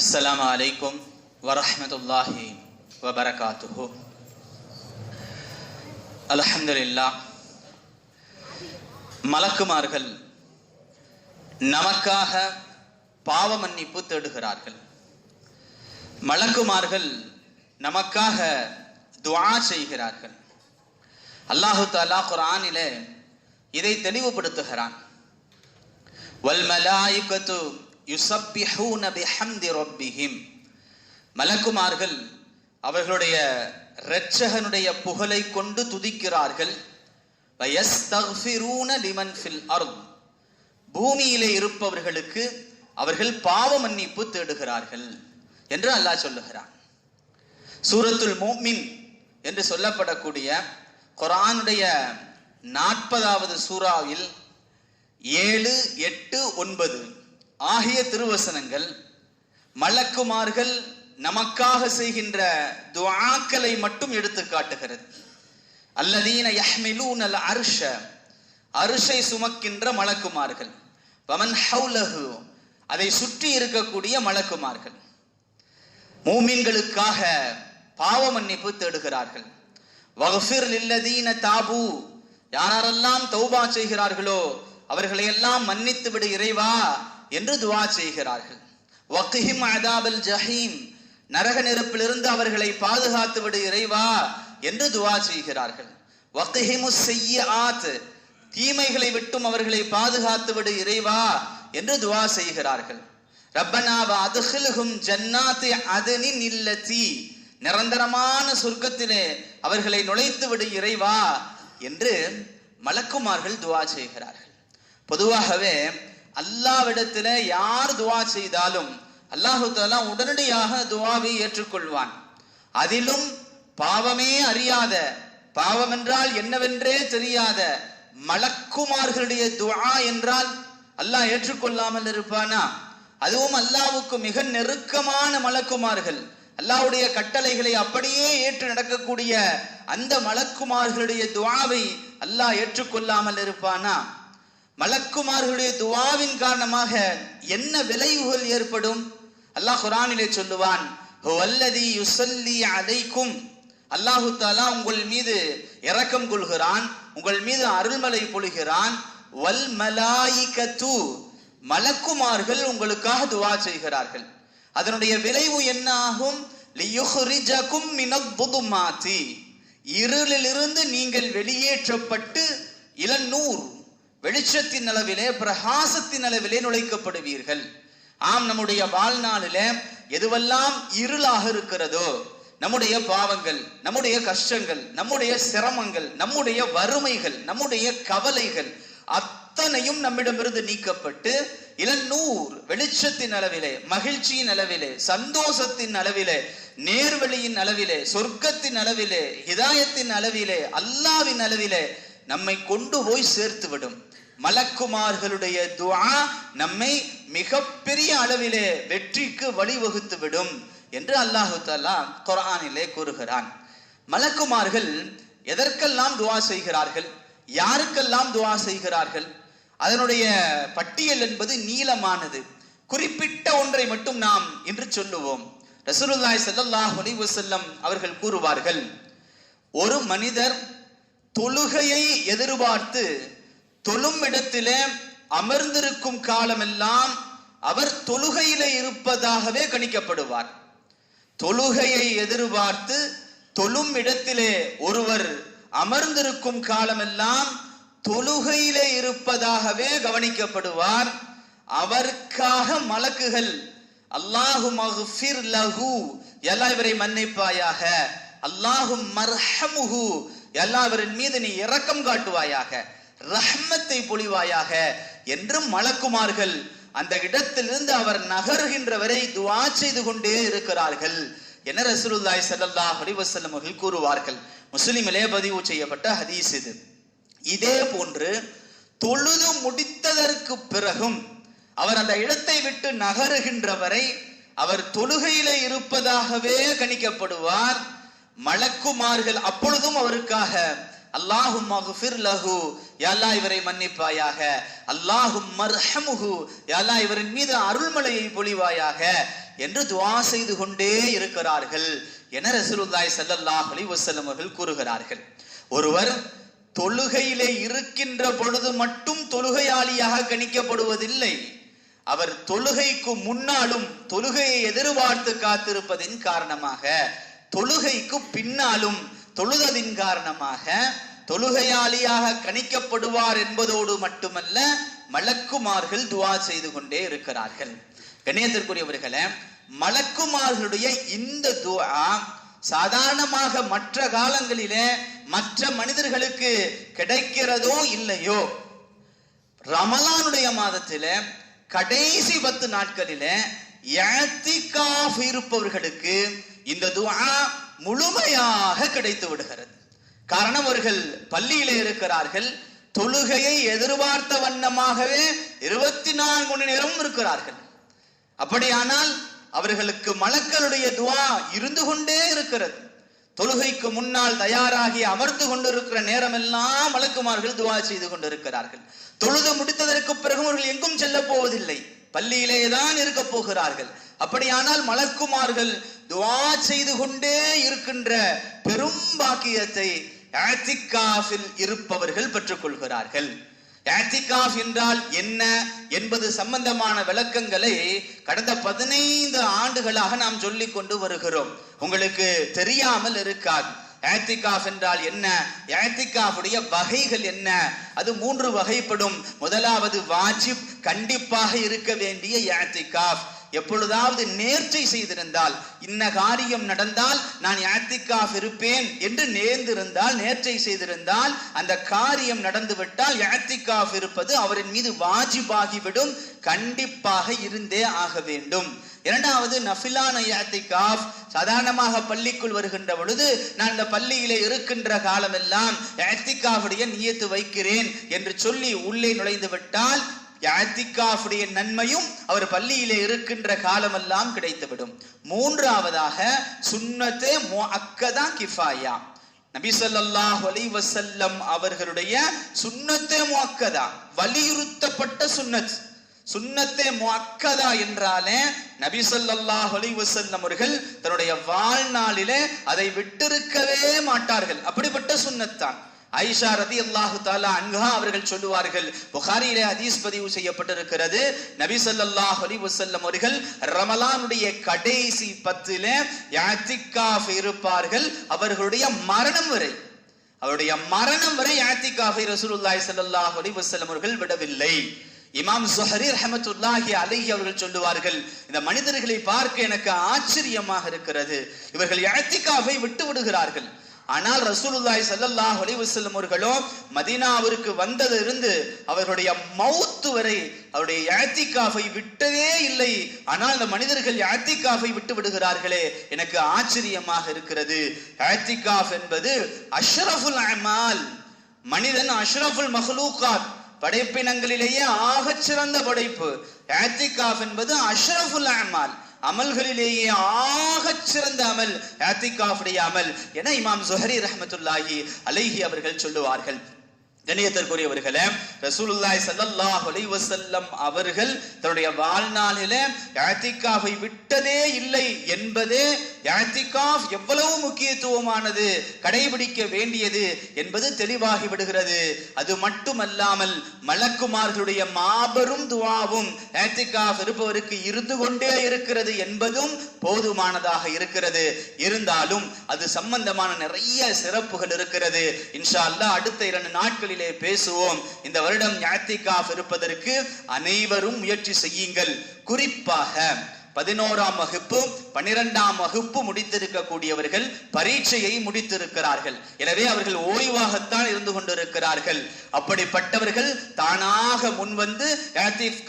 அஸ்லாம் அலைக்கும் வரமத்துல்லாஹி வபரகாத்துஹு அலஹம்துல்லா மலக்குமார்கள் நமக்காக பாவ மன்னிப்பு தேடுகிறார்கள் மலக்குமார்கள் நமக்காக துவா செய்கிறார்கள் அல்லாஹு தாலா குரானிலே இதை தெளிவுபடுத்துகிறான் வல்மலாயுக்கத்து யுசப்பிஹூன பிஹம்தி ரொப்பிஹிம். மலக்குமார்கள் அவர்களுடைய இரட்சகனுடைய புகழை கொண்டு துதிக்கிறார்கள். வயஸ்தக்ஃபிரூன லிமன் ஃபில் அருள் பூமியிலே இருப்பவர்களுக்கு அவர்கள் பாவ மன்னிப்பு தேடுகிறார்கள் என்று அல்லாஹ் சொல்லுகிறான். சூரத்துல் மோமின் என்று சொல்லப்படக்கூடிய குரானுடைய நாற்பதாவது சூறாவில் ஏழு எட்டு ஒன்பது ஆகிய திருவசனங்கள் மலக்குமார்கள் நமக்காக செய்கின்ற துவாக்களை மட்டும் எடுத்து காட்டுகிறது. அல்லதீன யஹ்மிலூனல் அர்ஷ அரிசை சுமக்கின்ற மலக்குமார்கள். வமன் ஹவுலஹு அதை சுற்றி இருக்கக்கூடிய மலக்குமார்கள். மூமின்களுக்காக பாவ மன்னிப்பு தேடுகிறார்கள். வகுஃபிர் லில்லதீன தாபு யாரெல்லாம் தௌபா செய்கிறார்களோ அவர்களை எல்லாம் மன்னித்து விடு இறைவா. என்று துவா செய்கிறார்கள். வக்கிஹிம் அதாபல் ஜஹீம் நரக நெருப்பிலிருந்து அவர்களை பாதுகாத்து விடு இறைவா என்று துவா செய்கிறார்கள். வக்கிஹிமு செய்ய ஆத் தீமைகளை விட்டும் அவர்களை பாதுகாத்து விடு இறைவா என்று துவா செய்கிறார்கள். ரப்பனாவா அதுஹில்ஹும் ஜன்னாத்து அதனின் இல்லத்தி நிரந்தரமான சொர்க்கத்திலே அவர்களை நுழைத்து விடு இறைவா என்று மலக்குமார்கள் துவா செய்கிறார்கள். பொதுவாகவே அல்லாவிடத்துல யார் துவா செய்தாலும் அல்லாஹு தாலா உடனடியாக துவாவை ஏற்றுக்கொள்வான். அதிலும் பாவமே அறியாத பாவம் என்றால் என்னவென்றே தெரியாத மலக்குமார்களுடைய துவா என்றால் அல்லாஹ் ஏற்றுக்கொள்ளாமல் இருப்பானா? அதுவும் அல்லாவுக்கு மிக நெருக்கமான மலக்குமார்கள். அல்லாவுடைய கட்டளைகளை அப்படியே ஏற்று நடக்கக்கூடிய அந்த மலக்குமார்களுடைய துவாவை அல்லாஹ் ஏற்றுக்கொள்ளாமல் இருப்பானா? மலக்குமார்களுடைய துவாவின் காரணமாக என்ன விளைவுகள் ஏற்படும்? அல்லாஹ் குரானிலே சொல்லுவான் வல்லதி யுசல்லி அல்லாஹு தாலா உங்கள் மீது இரக்கம் கொள்கிறான் உங்கள் மீது அருள்மலை பொழிகிறான். வல் மலாயிகத்து. மலக்குமார்கள் உங்களுக்காக துவா செய்கிறார்கள். அதனுடைய விளைவு என்ன ஆகும்? லியுஹ்ரிஜகும் இருளிலிருந்து நீங்கள் வெளியேற்றப்பட்டு இளநூர். வெளிச்சத்தின் அளவிலே பிரகாசத்தின் அளவிலே நுழைக்கப்படுவீர்கள். ஆம் நம்முடைய வாழ்நாளில எதுவெல்லாம் இருளாக இருக்கிறதோ நம்முடைய பாவங்கள் நம்முடைய கஷ்டங்கள் நம்முடைய சிரமங்கள் நம்முடைய வறுமைகள் நம்முடைய கவலைகள் அத்தனையும் நம்மிடமிருந்து நீக்கப்பட்டு இளநூர் வெளிச்சத்தின் அளவிலே மகிழ்ச்சியின் அளவிலே சந்தோஷத்தின் அளவிலே நேர்வழியின் அளவிலே சொர்க்கத்தின் அளவிலே ஹிதாயத்தின் அளவிலே அல்லாவின் அளவிலே நம்மை கொண்டு போய் சேர்த்து விடும் மலக்குமார்களுடைய துவா நம்மை மிகப்பெரிய அளவிலே வெற்றிக்கு வழிவகுத்து விடும் என்று அல்லாஹு தாலா குரானிலே கூறுகிறான். மலக்குமார்கள் எதற்கெல்லாம் துவா செய்கிறார்கள்? யாருக்கெல்லாம் துவா செய்கிறார்கள்? அதனுடைய பட்டியல் என்பது நீளமானது. குறிப்பிட்ட ஒன்றை மட்டும் நாம் இன்று சொல்லுவோம். ரசூலுல்லாய் சல்லாஹ் செல்லம் அவர்கள் கூறுவார்கள் ஒரு மனிதர் தொழுகையை எதிர்பார்த்து தொழும் இடத்திலே அமர்ந்திருக்கும் காலமெல்லாம் அவர் தொழுகையிலே இருப்பதாகவே கணிக்கப்படுவார். தொழுகையை எதிர்பார்த்து தொழும் இடத்திலே ஒருவர் அமர்ந்திருக்கும் காலமெல்லாம் தொழுகையிலே இருப்பதாகவே கவனிக்கப்படுவார். அவருக்காக மலக்குகள் அல்லாஹு மஹ்ஃபிர் லஹு எல்லா இவரை மன்னிப்பாயாக. அல்லாஹு மர்ஹமுஹு எல்லா இவரின் மீது நீ இரக்கம் காட்டுவாயாக. ரஹ்மத்தை பொழிவாயாக என்று மலக்குமார்கள் அந்த இடத்திலிருந்து அவர் நகர்கின்ற வரை துவா செய்து கொண்டே இருக்கிறார்கள் என ரசூலுல்லாய் சல்லா அலைஹி அவர்கள் கூறுவார்கள். முஸ்லிமிலே பதிவு செய்யப்பட்ட ஹதீஸ் இது. இதே போன்று தொழுது முடித்ததற்கு பிறகும் அவர் அந்த இடத்தை விட்டு நகருகின்ற வரை அவர் தொழுகையிலே இருப்பதாகவே கணிக்கப்படுவார். மலக்குமார்கள் அப்பொழுதும் அவருக்காக அல்லாஹும் மகுஃபிர் லஹு. யாலா இவரை மன்னிப்பாயாக. அல்லாஹும் மர்ஹமுஹு. யாலா இவரின் மீது அருள்மலையை பொழிவாயாக என்று துவா செய்து கொண்டே இருக்கிறார்கள் என ரசூலுல்லாய் ஸல்லல்லாஹு அலி வஸல்லம் அவர்கள் கூறுகிறார்கள். ஒருவர் தொழுகையிலே இருக்கின்ற பொழுது மட்டும் தொழுகையாளியாக கணிக்கப்படுவதில்லை. அவர் தொழுகைக்கு முன்னாலும் தொழுகையை எதிர்பார்த்து காத்திருப்பதின் காரணமாக தொழுகைக்கு பின்னாலும் தொழுததின் காரணமாக தொழுகையாளியாக கணிக்கப்படுவார் என்பதோடு மட்டுமல்ல மலக்குமார்கள் துவா செய்து கொண்டே இருக்கிறார்கள். கண்ணியத்திற்குரியவர்களே மலக்குமார்களுடைய இந்த துவா சாதாரணமாக மற்ற காலங்களிலே மற்ற மனிதர்களுக்கு கிடைக்கிறதோ இல்லையோ? ரமலானுடைய மாதத்தில கடைசி பத்து நாட்களில இருப்பவர்களுக்கு இந்த துவா முழுமையாக கிடைத்து விடுகிறது. காரணம் அவர்கள் பள்ளியிலே இருக்கிறார்கள். தொழுகையை எதிர்பார்த்த வண்ணமாகவே இருபத்தி நான்கு மணி நேரம் இருக்கிறார்கள். அப்படியானால் அவர்களுக்கு மலக்களுடைய துவா இருந்து கொண்டே இருக்கிறது. தொழுகைக்கு முன்னால் தயாராகி அமர்ந்து கொண்டிருக்கிற நேரமெல்லாம் மலக்குமார்கள் துவா செய்து கொண்டிருக்கிறார்கள். தொழுது முடித்ததற்கு பிறகு அவர்கள் எங்கும் செல்ல போவதில்லை. பள்ளியிலே தான் இருக்க போகிறார்கள். அப்படியானால் மலக்குமார்கள் துவா செய்து கொண்டே இருக்கின்ற பெரும் பாக்கியத்தை ஆத்திகாஃபில் இருப்பவர்கள் பெற்றுக்கொள்கிறார்கள். ஆத்திகாஃப் என்றால் என்ன என்பது சம்பந்தமான விளக்கங்களை கடந்த பதினைந்து ஆண்டுகளாக நாம் சொல்லிக் கொண்டு வருகிறோம். உங்களுக்கு தெரியாமல் இருக்காது. ஏத்திகாஃப் என்றால் என்ன? ஏத்திகாஃபுடைய வகைகள் என்ன? அது மூன்று வகைப்படும். முதலாவது வாஜிப் கண்டிப்பாக இருக்க வேண்டிய ஏத்திகாஃப் எப்பொழுதாவது நேர்ச்சை செய்திருந்தால் இன்ன காரியம் நடந்தால் நான் யாத்திகாஃப் இருப்பேன் என்று நேர்ந்திருந்தால் நேர்ச்சை செய்திருந்தால் அந்த காரியம் நடந்துவிட்டால் யாத்திகாஃப் இருப்பது அவரின் மீது வாஜிபாகிவிடும் கண்டிப்பாக இருந்தே ஆக வேண்டும். இரண்டாவது நஃபிலான யாத்திகாஃப் சாதாரணமாக பள்ளிக்குள் வருகின்ற பொழுது நான் இந்த பள்ளியிலே இருக்கின்ற காலமெல்லாம் யாத்திகாஃபுடைய நியத்து வைக்கிறேன் என்று சொல்லி உள்ளே நுழைந்து விட்டால் யாத்திகாஃபுடைய நன்மையும் அவர் பள்ளியிலே இருக்கின்ற காலமெல்லாம் கிடைத்துவிடும். மூன்றாவதாக சுன்னத்தே முஅக்கதா கிஃபாயா. நபிசல்லாஹ் ஸல்லல்லாஹு வசல்லம் அவர்களுடைய சுன்னத்தே முஅக்கதா வலியுறுத்தப்பட்ட சுன்னத். சுன்னத்தே முஅக்கதா என்றாலே நபிசல்லாஹ் ஸல்லல்லாஹு அலைஹி அவர்கள் தன்னுடைய வாழ்நாளிலே அதை விட்டிருக்கவே மாட்டார்கள். அப்படிப்பட்ட சுண்ணத்தான் ஐஷா ரதி அல்லாஹு தாலா அன்ஹா அவர்கள் சொல்லுவார்கள். புகாரியிலே ஹதீஸ் பதிவு செய்யப்பட்டிருக்கிறது. நபி ஸல்லல்லாஹு அலி வசல்லம் அவர்கள் ரமலானுடைய கடைசி பத்திலே யாத்திகாஃப் இருப்பார்கள். அவர்களுடைய மரணம் வரை அவருடைய மரணம் வரை யாத்திகாஃபை ரசூலுல்லாய் சல்லாஹ் அலி வசல்லம் அவர்கள் விடவில்லை. இமாம் சுஹரி ரஹமத்துல்லாஹி அலஹி அவர்கள் சொல்லுவார்கள் இந்த மனிதர்களை பார்க்க எனக்கு ஆச்சரியமாக இருக்கிறது. இவர்கள் யாத்திகாவை விட்டு விடுகிறார்கள். ஆனால் ரசூலுல்லாய் சல்லல்லாஹ் அலைஹி வஸல்லம் அவர்களோ மதீனாவிற்கு வந்ததிலிருந்து அவர்களுடைய மௌத்து வரை அவருடைய யாத்திகாஃபை விட்டதே இல்லை. ஆனால் அந்த மனிதர்கள் யாத்திகாஃபை விட்டு விடுகிறார்களே எனக்கு ஆச்சரியமாக இருக்கிறது. யாத்திகாஃப் என்பது அஷ்ரஃபுல் அமால் மனிதன் அஷ்ரஃபுல் மஹ்லூகாத் படைப்பினங்களிலேயே ஆகச் சிறந்த படைப்பு. யாத்திகாஃப் என்பது அஷ்ரஃபுல் அமால். அமல்களிலேயே ஆகச் சிறந்த அமல் யாத்திகாஃபுடைய அமல். என இமாம் சுஹரி ரஹமத்துல்லாஹி அலைஹி அவர்கள் சொல்லுவார்கள். கண்ணியத்திற்குரியவர்களே ரசூலுல்லாய் ஸல்லல்லாஹு அலைஹி அவர்கள் தன்னுடைய வாழ்நாளில யாத்திகாவை விட்டதே இல்லை என்பதே யாத்திகாஃப் எவ்வளவு முக்கியத்துவமானது கடைபிடிக்க வேண்டியது என்பது தெளிவாகி விடுகிறது. அது மட்டுமல்லாமல் மலக்குமார்களுடைய மாபெரும் துவாவும் யாத்திகாஃப் இருப்பவருக்கு இருந்து கொண்டே இருக்கிறது என்பதும் போதுமானதாக இருக்கிறது. இருந்தாலும் அது சம்பந்தமான நிறைய சிறப்புகள் இருக்கிறது. இன்ஷா அல்லா அடுத்த இரண்டு நாட்களில் நாட்களிலே பேசுவோம். இந்த வருடம் ஞாத்திகாஃப் இருப்பதற்கு அனைவரும் முயற்சி செய்யுங்கள். குறிப்பாக பதினோராம் வகுப்பு பன்னிரெண்டாம் வகுப்பு முடித்திருக்கக்கூடியவர்கள் பரீட்சையை முடித்திருக்கிறார்கள். எனவே அவர்கள் ஓய்வாகத்தான் இருந்து கொண்டிருக்கிறார்கள். அப்படிப்பட்டவர்கள் தானாக முன்வந்து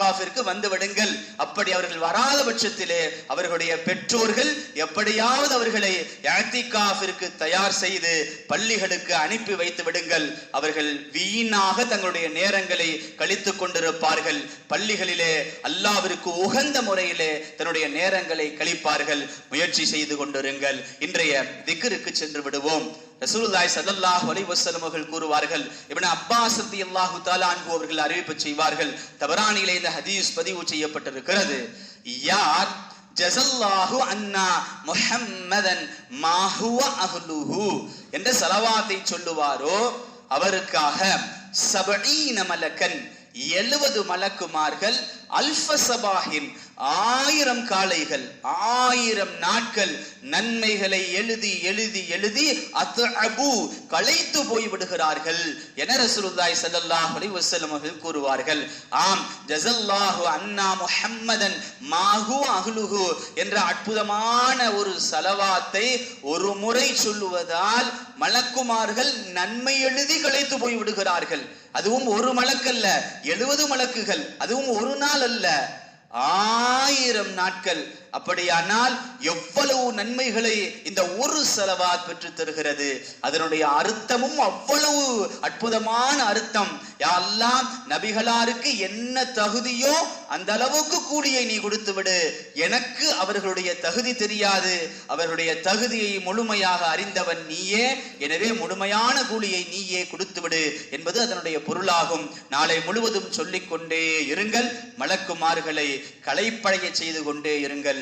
காஃபிற்கு வந்து விடுங்கள். அப்படி அவர்கள் வராத பட்சத்திலே அவர்களுடைய பெற்றோர்கள் எப்படியாவது அவர்களை ஏத்திகாஃபிற்கு தயார் செய்து பள்ளிகளுக்கு அனுப்பி வைத்து விடுங்கள். அவர்கள் வீணாக தங்களுடைய நேரங்களை கழித்துக் கொண்டிருப்பார்கள். பள்ளிகளிலே அல்லாவிற்கு உகந்த முறையிலே தன்னுடைய உங்களுடைய நேரங்களை கழிப்பார்கள். முயற்சி செய்து கொண்டிருங்கள். இன்றைய திக்கருக்கு சென்று விடுவோம் ரசூலுல்லாய் சதல்லாஹ் அலைஹி வஸல்லம் அவர்கள் கூறுவார்கள் இவன அப்பாஸ் ரத்தி அல்லாஹு தாலா அன்பு அவர்கள் அறிவிப்பு செய்வார்கள் தபரானிலே இந்த ஹதீஸ் பதிவு செய்யப்பட்டிருக்கிறது. யார்? ஜசல்லாஹு அண்ணா முஹம்மதன் மாஹுவ அஹ்லுஹு. என்ற சலவாத்தை சொல்லுவாரோ? அவருக்காக சபஈன மலக்கன் எழுபது மலக்குமார்கள் அல்ஃப சபாஹின் ஆயிரம் காளைகள் ஆயிரம் நாட்கள் நன்மைகளை எழுதி எழுதி எழுதி அத்தபு களைத்து போய் விடுகிறார்கள். என ரசூலுல்லாஹி ஸல்லல்லாஹு அலைஹி வஸல்லம் அவர்கள் கூறுவார்கள். ஆம் ஜஸல்லாஹு அன்னா முஹம்மதன் மாஹு அஹ்லுஹு என்ற அற்புதமான ஒரு சலவாத்தை ஒரு முறை சொல்லுவதால் மலக்குமார்கள் நன்மை எழுதி களைத்து போய் விடுகிறார்கள். அதுவும் ஒரு மலக்கல்ல எழுபது மலக்குகள் அதுவும் ஒரு நாள் அல்ல. ஆயிரம் நாட்கள் அப்படியானால் எவ்வளவு நன்மைகளை இந்த ஒரு செலவாத் பெற்று தருகிறது? அதனுடைய அர்த்தமும் அவ்வளவு அற்புதமான அர்த்தம். யாரெல்லாம் நபிகளாருக்கு என்ன தகுதியோ அந்த அளவுக்கு கூலியை நீ கொடுத்து விடு. எனக்கு அவர்களுடைய தகுதி தெரியாது. அவர்களுடைய தகுதியை முழுமையாக அறிந்தவன் நீயே. எனவே முழுமையான கூலியை நீயே கொடுத்து விடு என்பது அதனுடைய பொருளாகும். நாளை முழுவதும் சொல்லிக்கொண்டே இருங்கள். மலக்குமார்களை களைப்படைய செய்து கொண்டே இருங்கள்.